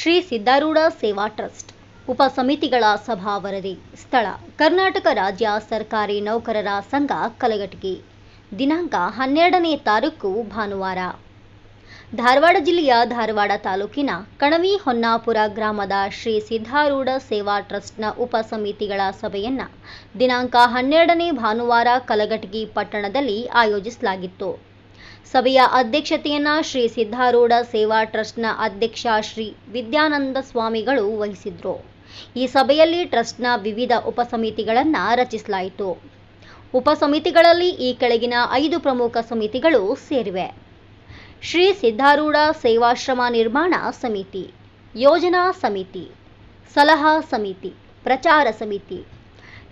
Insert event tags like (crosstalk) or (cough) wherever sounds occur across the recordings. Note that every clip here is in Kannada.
ಶ್ರೀ ಸಿದ್ದಾರೂಢ ಸೇವಾ ಟ್ರಸ್ಟ್, ಉಪ ಸಮಿತಿಗಳ ಸಭಾ ವರದಿ, ಸ್ಥಳ, ಕರ್ನಾಟಕ ರಾಜ್ಯ ಸರ್ಕಾರಿ ನೌಕರರ ಸಂಘ ಕಲಘಟಗಿ ದಿನಾಂಕ ಹನ್ನೆರಡನೇ ತಾರೀಕು ಭಾನುವಾರ. ಧಾರವಾಡ ಜಿಲ್ಲೆಯ ಧಾರವಾಡ ತಾಲೂಕಿನ ಕಣವಿ ಹೊನ್ನಾಪುರ ಗ್ರಾಮದ ಶ್ರೀ ಸಿದ್ಧಾರೂಢ ಸೇವಾ ಟ್ರಸ್ಟ್ನ ಉಪ ಸಮಿತಿಗಳ ಸಭೆಯನ್ನ ದಿನಾಂಕ ಹನ್ನೆರಡನೇ ಭಾನುವಾರ ಕಲಘಟಗಿ ಪಟ್ಟಣದಲ್ಲಿ ಆಯೋಜಿಸಲಾಗಿತ್ತು. ಸಭೆಯ ಅಧ್ಯಕ್ಷತೆಯನ್ನ ಶ್ರೀ ಸಿದ್ಧಾರೂಢ ಸೇವಾ ಟ್ರಸ್ಟ್ನ ಅಧ್ಯಕ್ಷ ಶ್ರೀ ವಿದ್ಯಾನಂದ ಸ್ವಾಮಿಗಳು ವಹಿಸಿದ್ರು. ಈ ಸಭೆಯಲ್ಲಿ ಟ್ರಸ್ಟ್ನ ವಿವಿಧ ಉಪಸಮಿತಿಗಳನ್ನು ರಚಿಸಲಾಯಿತು. ಉಪಸಮಿತಿಗಳಲ್ಲಿ ಈ ಕೆಳಗಿನ ಐದು ಪ್ರಮುಖ ಸಮಿತಿಗಳು ಸೇರಿವೆ. ಶ್ರೀ ಸಿದ್ಧಾರೂಢ ಸೇವಾಶ್ರಮ ನಿರ್ಮಾಣ ಸಮಿತಿ, ಯೋಜನಾ ಸಮಿತಿ, ಸಲಹಾ ಸಮಿತಿ, ಪ್ರಚಾರ ಸಮಿತಿ,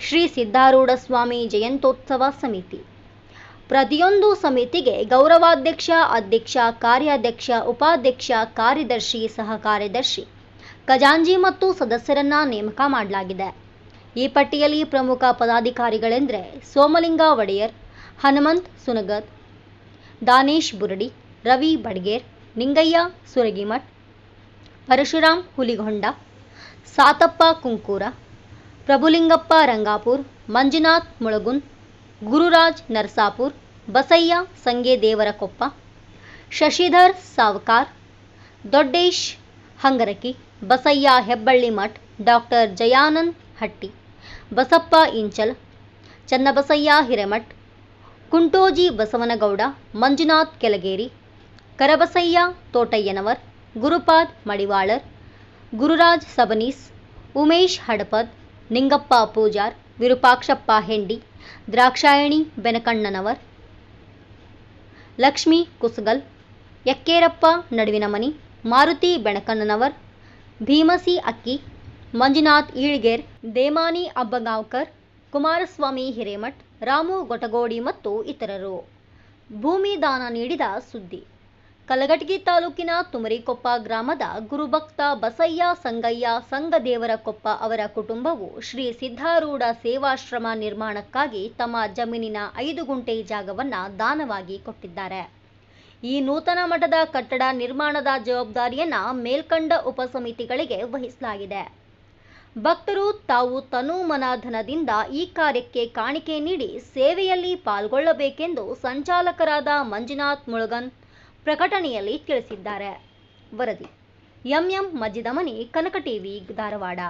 ಶ್ರೀ ಸಿದ್ಧಾರೂಢ ಸ್ವಾಮಿ ಜಯಂತೋತ್ಸವ ಸಮಿತಿ ಪ್ರತಿಯೊಂದು ಸಮಿತಿಗೆ ಗೌರವಾಧ್ಯಕ್ಷ, ಅಧ್ಯಕ್ಷ, ಕಾರ್ಯಾಧ್ಯಕ್ಷ, ಉಪಾಧ್ಯಕ್ಷ, ಕಾರ್ಯದರ್ಶಿ ಸಹ ಕಾರ್ಯದರ್ಶಿ ಖಜಾಂಜಿ ಮತ್ತು ಸದಸ್ಯರನ್ನ ನೇಮಕ ಮಾಡಲಾಗಿದೆ. ಈ ಪಟ್ಟಿಯಲ್ಲಿ ಪ್ರಮುಖ ಪದಾಧಿಕಾರಿಗಳೆಂದರೆ ಸೋಮಲಿಂಗ ಒಡೆಯರ್, ಹನುಮಂತ್ ಸುನಗದ್ ದಾನೇಶ್ ಬುರಡಿ, ರವಿ ಬಡ್ಗೇರ್, ನಿಂಗಯ್ಯ ಸುರಗಿಮಠ್ ಪರಶುರಾಮ್ ಹುಲಿಗೊಂಡ, ಸಾತಪ್ಪ ಕುಂಕೂರ, ಪ್ರಭುಲಿಂಗಪ್ಪ ರಂಗಾಪುರ್, ಮಂಜುನಾಥ್ ಮುಳಗುನ್ ಗುರುರಾಜ್ ನರಸಾಪುರ್, ಬಸಯ್ಯ ಸಂಗೆ ದೇವರಕೊಪ್ಪ, ಶಶಿಧರ್ ಸಾವ್ಕಾರ್, ದೊಡ್ಡೇಶ್ ಹಂಗರಕಿ, ಬಸಯ್ಯ ಹೆಬ್ಬಳ್ಳಿ ಮಠ್, ಡಾಕ್ಟರ್ ಜಯಾನಂದ್ ಹಟ್ಟಿ, ಬಸಪ್ಪ ಇಂಚಲ್, ಚನ್ನಬಸಯ್ಯ ಹಿರೇಮಠ್, ಕುಂಟೋಜಿ ಬಸವನಗೌಡ, ಮಂಜುನಾಥ್ ಕೆಲಗೇರಿ ಕರಬಸಯ್ಯ ತೋಟಯ್ಯನವರ್, ಗುರುಪಾದ್ ಮಡಿವಾಳರ್, ಗುರುರಾಜ್ ಸಬನೀಸ್, ಉಮೇಶ್ ಹಡಪದ್, ನಿಂಗಪ್ಪ ಪೂಜಾರ್ ವಿರೂಪಾಕ್ಷಪ್ಪ ಹೆಂಡಿ, ದ್ರಾಕ್ಷಾಯಣಿ ಬೆನಕಣ್ಣನವರ್, ಲಕ್ಷ್ಮೀ ಕುಸಗಲ್, ಯಕ್ಕೇರಪ್ಪ ನಡುವಿನ ಮನಿ ಮಾರುತಿ ಬೆಣಕಣ್ಣನವರ್ ಭೀಮಸಿ ಅಕ್ಕಿ, ಮಂಜುನಾಥ್ ಈಳ್ಗೇರ್, ದೇಮಾನಿ ಅಬ್ಬಗಾಂವ್ಕರ್, ಕುಮಾರಸ್ವಾಮಿ ಹಿರೇಮಠ್, ರಾಮು ಗೊಟಗೋಡಿ ಮತ್ತು ಇತರರು ಭೂಮಿ ದಾನ ನೀಡಿದ ಸುದ್ದಿ. ಕಲಘಟಗಿ ತಾಲೂಕಿನ ತುಮರಿಕೊಪ್ಪ ಗ್ರಾಮದ ಗುರುಭಕ್ತ ಬಸಯ್ಯ ಸಂಗಯ್ಯ ಸಂಗದೇವರಕೊಪ್ಪ ಅವರ ಕುಟುಂಬವು ಶ್ರೀ ಸಿದ್ಧಾರೂಢ ಸೇವಾಶ್ರಮ ನಿರ್ಮಾಣಕ್ಕಾಗಿ ತಮ್ಮ ಜಮೀನಿನ ಐದು ಗುಂಟೆ ಜಾಗವನ್ನ ದಾನವಾಗಿ ಕೊಟ್ಟಿದ್ದಾರೆ. ಈ ನೂತನ ಮಠದ ಕಟ್ಟಡ ನಿರ್ಮಾಣದ ಜವಾಬ್ದಾರಿಯನ್ನ ಮೇಲ್ಕಂಡ ಉಪಸಮಿತಿಗಳಿಗೆ ವಹಿಸಲಾಗಿದೆ. ಭಕ್ತರು ತಾವು ತನು ಮನಾಧನದಿಂದ ಈ ಕಾರ್ಯಕ್ಕೆ ಕಾಣಿಕೆ ನೀಡಿ ಸೇವೆಯಲ್ಲಿ ಪಾಲ್ಗೊಳ್ಳಬೇಕೆಂದು ಸಂಚಾಲಕರಾದ ಮಂಜುನಾಥ್ ಮುಳುಗನ್ ಪ್ರಕಟಣೆಯಲ್ಲಿ ತಿಳಿಸಿದ್ದಾರೆ. ವರದಿ. ಎಂಎಂ ಮಜ್ಜಿದಮನಿ ಕನಕ ಟಿವಿ ಧಾರವಾಡ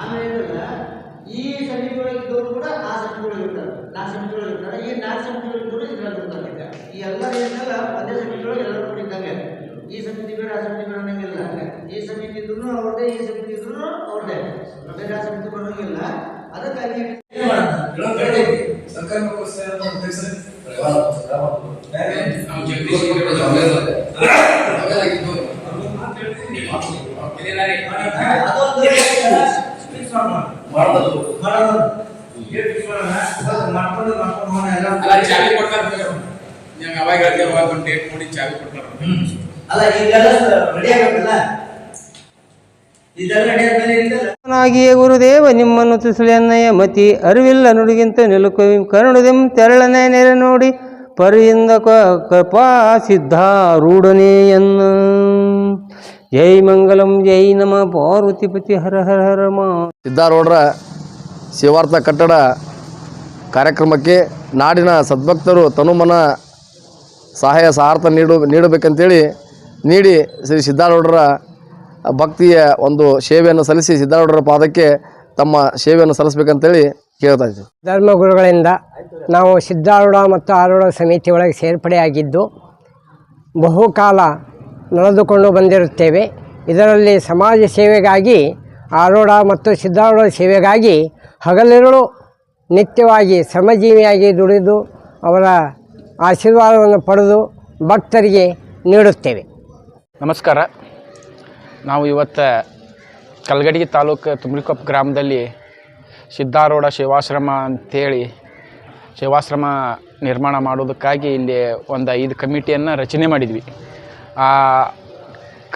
ಆಮೇಲೆ ಏನಂದ್ರೆ ಈ ಸಮಿತಿಯೊಳಗೆ ಇದ್ದವರು ಕೂಡ ಆ ಸಮಿತಿಯೊಳಗೆ ಇರ್ತಾರೆ ನಾಲ್ಕು ಸಮಿತಿಯೊಳಗೆ ಇರ್ತಾರೆ ಈ ನಾಲ್ಕು ಸಮಿತಿಯೊಳಗೆ ಇದ್ದವರು ಇದ್ರಲ್ಲಿ ಇರ್ತಾರೆ ಈಗ. ಈ ಎಲ್ಲ ಏನಲ್ಲ ಒಂದೇ ಸಮಿತಿಯೊಳಗೆ ಎಲ್ಲರೂ ಕೂಡ ಇದ್ದಂಗೆ ಈ ಸಮಿತಿ ಬೇರೆ ಆ ಸಮಿತಿ ಬೇರೆ ಅನ್ನಂಗಿಲ್ಲ ಈ ಸಮಿತಿ ಇದ್ರು ಅವ್ರದ್ದೇ ಈ ಸಮಿತಿ ಇದ್ರು ಅವ್ರದ್ದೇ ಬೇರೆ ಆ ಸಮಿತಿ ಬರೋಂಗಿಲ್ಲ ಅದಕ್ಕಾಗಿ ಸರ್ಕಾರಿ ನೌಕರ ಸೇವೆಯನ್ನು ಉದ್ದೇಶಿಸಿ ನಾವು ಜಗದೀಶ್ ಅದೊಂದು ಮಾಡೋದು ಮಾಡೋದು ಮಾಡ್ಕೊಂಡು ಮಾಡ್ಕೊಂಡು ಹೋಗೋಣ ಎಲ್ಲ ಅಲ್ಲ ಚಾವಿ ಕೊಡ್ತಾರ ಅವಾಗ ಅವಾಗ ಡೇಟ್ ನೋಡಿ ಚಾವಿ ಕೊಡ್ತಾರ ಅಲ್ಲ ಇದೆಲ್ಲ ರೆಡಿ ಆಗಬೇಕಲ್ಲ? ನಾಗಿಯೇ ಗುರುದೇವ ನಿಮ್ಮನ್ನು ತುಸಲೆನ್ನಯ್ಯ ಮತಿ, ಅರಿವಿಲ್ಲ ನುಡಿಗಿಂತ ನಿಲುಕವಿ, ಕರುಣದೆಂ ತೆರಳನೆ ನೆರೆ ನೋಡಿ, ಪರಿಯಿಂದ ಕೃಪಾ ಸಿದ್ಧಾರೂಢನೇಯನ್ನ ಜೈ ಮಂಗಲಂ, ಜೈ ನಮ ಪಾರ್ವತಿಪತಿ, ಹರ ಹರ ಹರ ಮಾ. ಸಿದ್ಧಾರೂಢರ ಶಿವಾರ್ಥ ಕಟ್ಟಡ ಕಾರ್ಯಕ್ರಮಕ್ಕೆ ನಾಡಿನ ಸದ್ಭಕ್ತರು ತನುಮನ ಸಹಾಯ ಸಹಾರ್ಥ ನೀಡು, ನೀಡಬೇಕಂತೇಳಿ ನೀಡಿ ಶ್ರೀ ಸಿದ್ಧಾರೂಢರ ಭಕ್ತಿಯ ಒಂದು ಸೇವೆಯನ್ನು ಸಲ್ಲಿಸಿ ಸಿದ್ಧಾರೂಢರ ಪಾದಕ್ಕೆ ತಮ್ಮ ಸೇವೆಯನ್ನು ಸಲ್ಲಿಸಬೇಕಂತೇಳಿ ಕೇಳ್ತಾ ಇದ್ದೀವಿ ಧರ್ಮಗುರುಗಳಿಂದ ನಾವು ಸಿದ್ಧಾರೂಢ ಮತ್ತು ಆರೂಢ ಸಮಿತಿ ಒಳಗೆ ಸೇರ್ಪಡೆಯಾಗಿದ್ದು ಬಹುಕಾಲ ನಡೆದುಕೊಂಡು ಬಂದಿರುತ್ತೇವೆ. ಇದರಲ್ಲಿ ಸಮಾಜ ಸೇವೆಗಾಗಿ ಆರೂಢ ಮತ್ತು ಸಿದ್ಧಾರೂಢ ಸೇವೆಗಾಗಿ ಹಗಲಿರುಳು ನಿತ್ಯವಾಗಿ ಶ್ರಮಜೀವಿಯಾಗಿ ದುಡಿದು ಅವರ ಆಶೀರ್ವಾದವನ್ನು ಪಡೆದು ಭಕ್ತರಿಗೆ ನೀಡುತ್ತೇವೆ. ನಮಸ್ಕಾರ. ನಾವು ಇವತ್ತು ಕಲ್ಗಡಿ ತಾಲೂಕು ತುಮ್ರಿಕೊಪ್ಪ ಗ್ರಾಮದಲ್ಲಿ ಸಿದ್ಧಾರೂಢ ಸೇವಾಶ್ರಮ ಅಂತೇಳಿ ಸೇವಾಶ್ರಮ ನಿರ್ಮಾಣ ಮಾಡೋದಕ್ಕಾಗಿ ಇಲ್ಲಿ ಒಂದು ಐದು ಕಮಿಟಿಯನ್ನು ರಚನೆ ಮಾಡಿದ್ವಿ. ಆ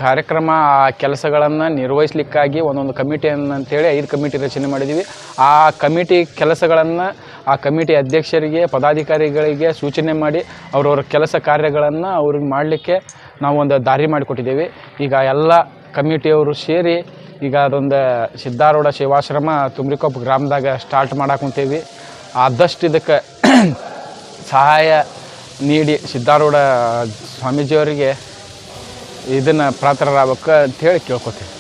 ಕಾರ್ಯಕ್ರಮ, ಆ ಕೆಲಸಗಳನ್ನು ನಿರ್ವಹಿಸ್ಲಿಕ್ಕಾಗಿ ಒಂದೊಂದು ಕಮಿಟಿಯನ್ನು ಅಂತೇಳಿ ಐದು ಕಮಿಟಿ ರಚನೆ ಮಾಡಿದ್ವಿ. ಆ ಕಮಿಟಿ ಕೆಲಸಗಳನ್ನು ಆ ಕಮಿಟಿ ಅಧ್ಯಕ್ಷರಿಗೆ, ಪದಾಧಿಕಾರಿಗಳಿಗೆ ಸೂಚನೆ ಮಾಡಿ ಅವ್ರವ್ರ ಕೆಲಸ ಕಾರ್ಯಗಳನ್ನು ಅವ್ರಿಗೆ ಮಾಡಲಿಕ್ಕೆ ನಾವು ಒಂದು ದಾರಿ ಮಾಡಿಕೊಟ್ಟಿದ್ದೇವೆ. ಈಗ ಎಲ್ಲ ಕಮಿಟಿಯವರು ಸೇರಿ ಈಗ ಅದೊಂದು ಸಿದ್ಧಾರೂಢ ಸೇವಾಶ್ರಮ ತುಮ್ರಿಕೊಪ್ಪ ಗ್ರಾಮದಾಗ ಸ್ಟಾರ್ಟ್ ಮಾಡಕ್ಕೆ ಕುಂತೇವಿ ಆದಷ್ಟು ಇದಕ್ಕೆ (clears throat) ಸಹಾಯ ನೀಡಿ ಸಿದ್ಧಾರೂಢ ಸ್ವಾಮೀಜಿಯವರಿಗೆ ಇದನ್ನು ಪಾತ್ರರಾಗಬೇಕು ಅಂತೇಳಿ ಕೇಳ್ಕೊತೀವಿ.